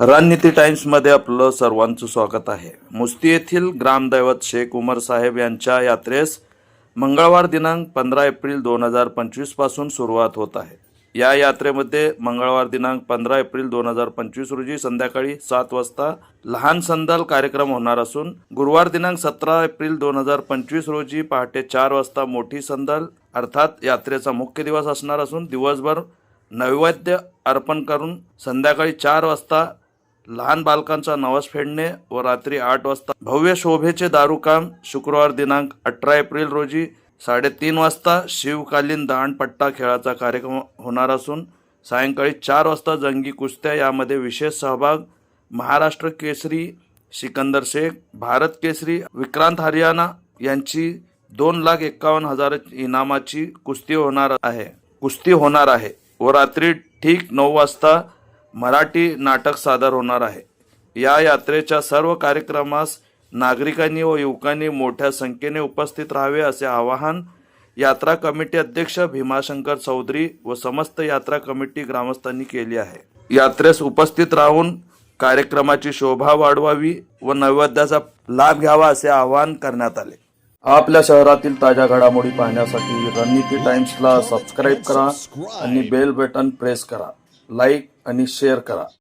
रणनीती टाइम्समध्ये आपलं सर्वांचं स्वागत आहे. मुस्ती येथील ग्रामदैवत शेख उमर साहेब यांच्या यात्रेस मंगळवार दिनांक पंधरा एप्रिल दोन हजार पंचवीसपासून सुरुवात होत आहे. या यात्रेमध्ये मंगळवार दिनांक पंधरा एप्रिल दोन हजार पंचवीस रोजी संध्याकाळी सात वाजता लहान संदल कार्यक्रम होणार असून गुरुवार दिनांक सतरा एप्रिल दोन हजार पंचवीस रोजी पहाटे चार वाजता मोठी संदल अर्थात यात्रेचा मुख्य दिवस असणार असून दिवसभर नैवेद्य अर्पण करून संध्याकाळी चार वाजता लहान बालकांचा नवस फेडणे व रात्री आठ वाजता भव्य शोभेचे दारूकाम शुक्रवार दिनांक अठरा एप्रिल रोजी साडेतीन वाजता शिवकालीन दांडपट्टा खेळाचा कार्यक्रम होणार असून सायंकाळी चार वाजता जंगी कुस्त्या यामध्ये विशेष सहभाग महाराष्ट्र केसरी सिकंदर शेख भारत केसरी विक्रांत हरियाणा यांची दोन लाख एक्कावन्न हजार इनामाची कुस्ती होणार आहे. कुस्ती होणार आहे व रात्री ठीक नऊ वाजता मराठी नाटक सादर होणार आहे. या यात्रेच्या सर्व कार्यक्रमास नागरिकांनी व युवकांनी मोठ्या संख्येने उपस्थित राहावे असे आवाहन यात्रा कमिटी अध्यक्ष भीमाशंकर चौधरी व समस्त यात्रा कमिटी ग्रामस्थांनी केली आहे. यात्रेस उपस्थित राहून कार्यक्रमाची शोभा वाढवावी व नैवेद्याचा लाभ घ्यावा असे आवाहन करण्यात आले. आपल्या शहरातील ताज्या घडामोडी पाहण्यासाठी रणनीती टाइम्सला सबस्क्राईब करा आणि बेल बटन प्रेस करा. लाईक आणि शेअर करा.